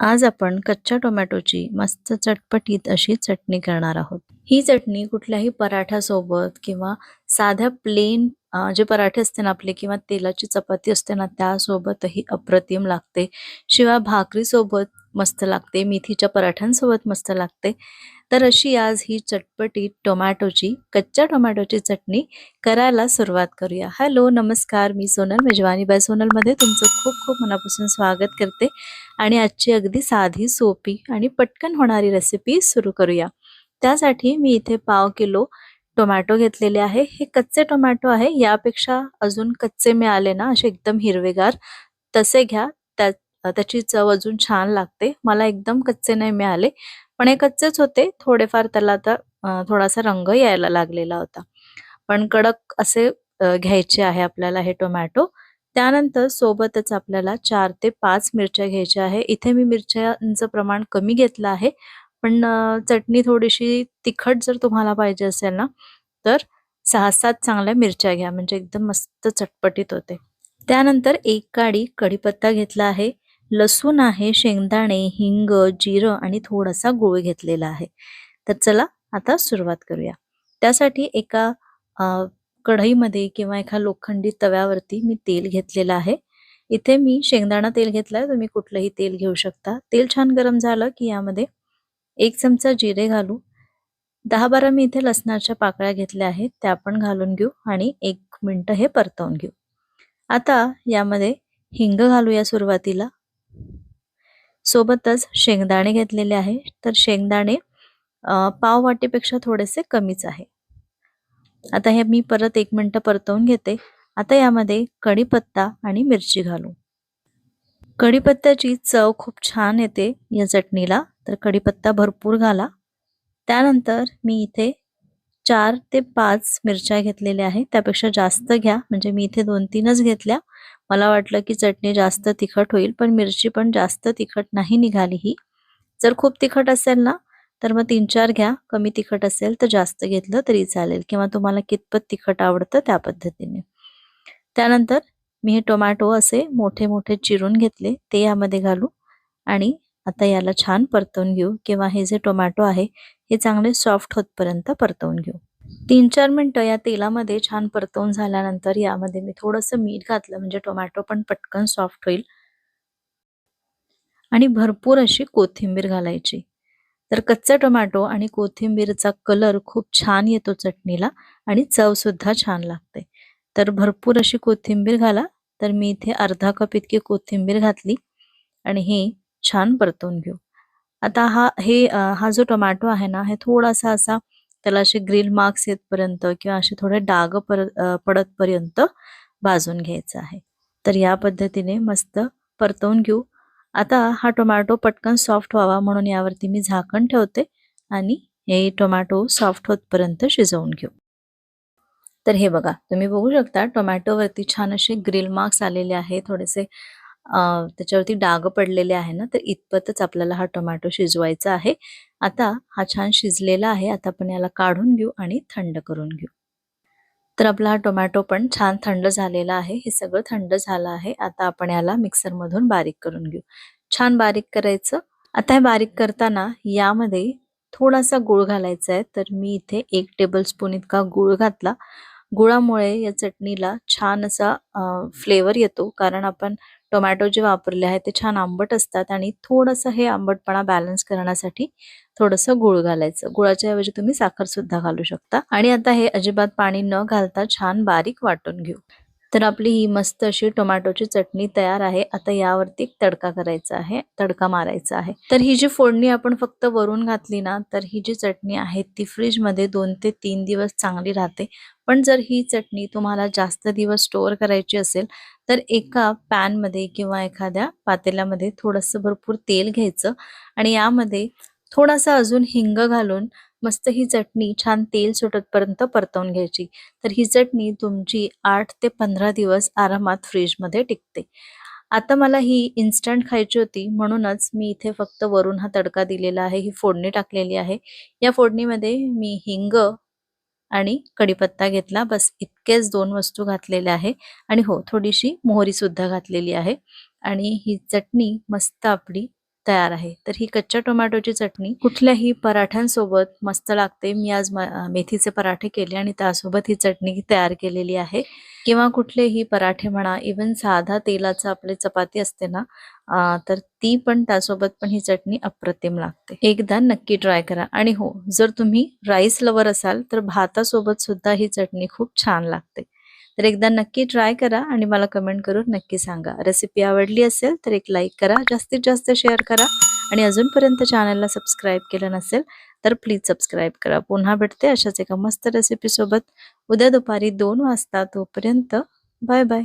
आज आपण कच्च्या टोमॅटोची मस्त चटपटीत अशी चटणी करणार आहोत. ही चटणी कुठल्याही पराठ्यासोबत किंवा साध्या प्लेन जे पराठे असते ना आपले किंवा तेलाची चपाती असते ना त्यासोबतही अप्रतिम लागते. शिवाय भाकरीसोबत मस्त लागते, मेथीच्या पराठ्यांसोबत मस्त लागते. तर अशी आज ही चटपटी टोमॅटोची, कच्च्या टोमॅटोची चटणी करायला सुरुवात करूया. हॅलो, नमस्कार. मी सोनल, मेजवानी बाय सोनलमध्ये तुमचं खूप खूप मनापासून स्वागत करते आणि आजची अगदी साधी, सोपी आणि पटकन होणारी रेसिपी सुरू करूया. त्यासाठी मी इथे पाव किलो टोमॅटो घेतलेले आहे. हे कच्चे टोमॅटो आहे. यापेक्षा अजून कच्चे मिळाले ना असे एकदम हिरवेगार तसे घ्या. त्याची चव अजून छान लागते. मला एकदम कच्चे नाही मिळाले, पण हे कच्चेच होते. थोडेफार त्याला आता थोडासा रंग यायला लागलेला होता. पण कडक असे घ्यायचे आहे आपल्याला हे टोमॅटो. त्यानंतर सोबतच आपल्याला चार ते पाच मिरच्या घ्यायच्या आहे. इथे मी मिरच्यांचं प्रमाण कमी घेतलं आहे. पण चटणी थोडीशी तिखट जर तुम्हाला पाहिजे असेल ना, तर 6-7 चांगल्या मिरच्या घ्या म्हणजे एकदम मस्त चटपटीत होते. त्यानंतर एक काडी कढीपत्ता घेतला आहे, लसूण आहे, शेंगदाणे, हिंग, जिरं आणि थोडासा गूळ घेतलेला आहे. तर चला आता सुरुवात करूया. त्यासाठी एका कढईमध्ये किंवा एका लोखंडी तव्यावरती मी तेल घेतलेलं आहे. इथे मी शेंगदाणा तेल घेतलाय, तुम्ही कुठलंही तेल घेऊ शकता. तेल छान गरम झालं की यामध्ये एक चमचा जिरे घालू. दहा बारा मी इथे लसणाच्या पाकळ्या घेतल्या आहेत, त्या पण घालून घेऊ आणि एक मिनटं हे परतवून घेऊ. आता यामध्ये हिंग घालूया सुरुवातीला. सोबतच शेंगदाणे घेतलेले आहे, तर शेंगदाणे पाव वाटीपेक्षा थोडेसे कमीच आहे. आता हे मी परत एक मिनिटं परतवून घेते. आता यामध्ये कढीपत्ता आणि मिरची घालू. कढीपत्त्याची चव खूप छान येते या चटणीला, तर कढीपत्ता भरपूर घाला. त्यानंतर मी इथे चार ते पाच मिरच्या घेतलेल्या आहेत. त्यापेक्षा जास्त घ्या, म्हणजे मी इथे 2-3च घेतल्या. मला वाटलं की चटणी जास्त तिखट होईल, पण मिरची पण जास्त तिखट नाही निघाली ही. जर खूप तिखट असेल ना, तर मग 3-4 घ्या. कमी तिखट असेल तर जास्त घेतलं तरी चालेल किंवा तुम्हाला कितपत तिखट आवडतं त्या पद्धतीने. त्यानंतर मी हे टोमॅटो असे मोठे-मोठे चिरून घेतले, ते यामध्ये घालू आणि आता याला छान परतवून घेऊ किंवा हे जे टोमॅटो आहे, हे चांगले सॉफ्ट होतपर्यंत परतवून घेऊ. तीन चार मिनटं या तेलामध्ये छान परतवून झाल्यानंतर यामध्ये मी थोडंसं मीठ घातलं, म्हणजे टोमॅटो पण पटकन सॉफ्ट होईल. आणि भरपूर अशी कोथिंबीर घालायची. तर कच्चा टोमॅटो आणि कोथिंबीरचा कलर खूप छान येतो चटणीला आणि चव सुद्धा छान लागते. तर भरपूर अशी कोथिंबीर घाला. तर मी इथे अर्धा कप इतकी कोथिंबीर घातली आणि हे छान परतवून घेऊ. आता हा हे हा जो टोमॅटो आहे ना, हे थोडासा असा त्याला असे ग्रीन मार्क्स येतपर्यंत किंवा असे थोडे डाग पर पडतपर्यंत भाजून घ्यायचं आहे. तर या पद्धतीने मस्त परतवून घेऊ. आता हा टोमॅटो पटकन सॉफ्ट व्हावा म्हणून यावरती मी झाकण ठेवते आणि हे टोमॅटो सॉफ्ट होतपर्यंत शिजवून घेऊ. तर हे बघा, तुम्ही बघू शकता टोमॅटोवरती छान असे ग्रिल मार्क्स आलेले आहे. थोडेसे त्याच्यावरती डाग पडलेले आहे ना, तर इतपतच आपल्याला हा टोमॅटो शिजवायचा आहे. आता हा छान शिजलेला आहे. आता आपण याला काढून घेऊ आणि थंड करून घेऊ. तर आपला हा टोमॅटो पण छान थंड झालेला आहे. हे सगळं थंड झालं आहे. आता आपण याला मिक्सरमधून बारीक करून घेऊ. छान बारीक करायचं. आता हे बारीक करताना यामध्ये थोडासा गूळ घालायचा आहे. तर मी इथे 1 टेबलस्पून इतका गूळ घातला. गुळामुळे या चटणीला छान असा फ्लेवर येतो. कारण आपण टोमॅटो जे वापरले आहेत ते छान आंबट असतात आणि थोडंसं हे आंबटपणा बॅलन्स करण्यासाठी थोडंसं गुळ घालायचं. गुळाच्या ऐवजी तुम्ही साखर सुद्धा घालू शकता आणि आता हे अजिबात पाणी न घालता छान बारीक वाटून घेऊ. तर आपली ही मस्त अशी टोमॅटोची चटणी तयार आहे. आता यावरती तडका करायचा आहे, तडका मारायचा आहे. तर ही जी फोडणी आपण फक्त वरून घातली ना, तर ही जी चटणी आहे ती फ्रीजमध्ये दोन ते तीन दिवस चांगली राहते. पण जर ही चटणी तुम्हाला जास्त दिवस स्टोअर करायची असेल, तर एका पॅनमध्ये किंवा एखाद्या पातेल्यामध्ये थोडंसं भरपूर तेल घ्यायचं आणि यामध्ये थोडासा अजून हिंग घालून मस्त ही चटणी छान तेल सुटतपर्यंत परतवून घ्यायची. तर ही चटणी तुमची आठ ते 15 दिवस आरामात फ्रीजमध्ये टिकते. आता मला ही इन्स्टंट खायची होती म्हणूनच मी इथे फक्त वरून हा तडका दिलेला आहे. ही फोडणी टाकलेली आहे. या फोडणीमध्ये मी हिंग आणि कढीपत्ता घेतला. बस इतकेच दोन वस्तू घातलेल्या आहे आणि हो, थोडीशी मोहरी सुद्धा घातलेली आहे आणि ही चटणी मस्त आपली तयार आहे. तर ही कच्च्या टोमॅटोची चटणी कुठल्याही पराठ्यांसोबत मस्त लागते. मी आज मेथीचे पराठे केले आणि त्यासोबत ही चटणी तयार केलेली आहे. किंवा कुठलेही पराठे म्हणा इवन साधा तेलाचा आपले चपाती असते ना तर ती पण त्यासोबत पण ही चटणी अप्रतिम लागते. एकदा नक्की ट्राय करा. आणि हो जर तुम्ही राईस लवर असाल तर भातासोबत सुद्धा ही चटणी खूप छान लागते. तर एकदा नक्की ट्राय करा आणि मला कमेंट करून नक्की सांगा. रेसिपी आवडली असेल तर एक लाईक करा जास्तीत जास्त शेअर करा आणि अजूनपर्यंत चॅनलला सबस्क्राईब केलं नसेल तर प्लीज सबस्क्राईब करा. पुन्हा भेटते अशाच एका मस्त रेसिपी सोबत. उद्या दुपारी दोन वाजता तोपर्यंत बाय बाय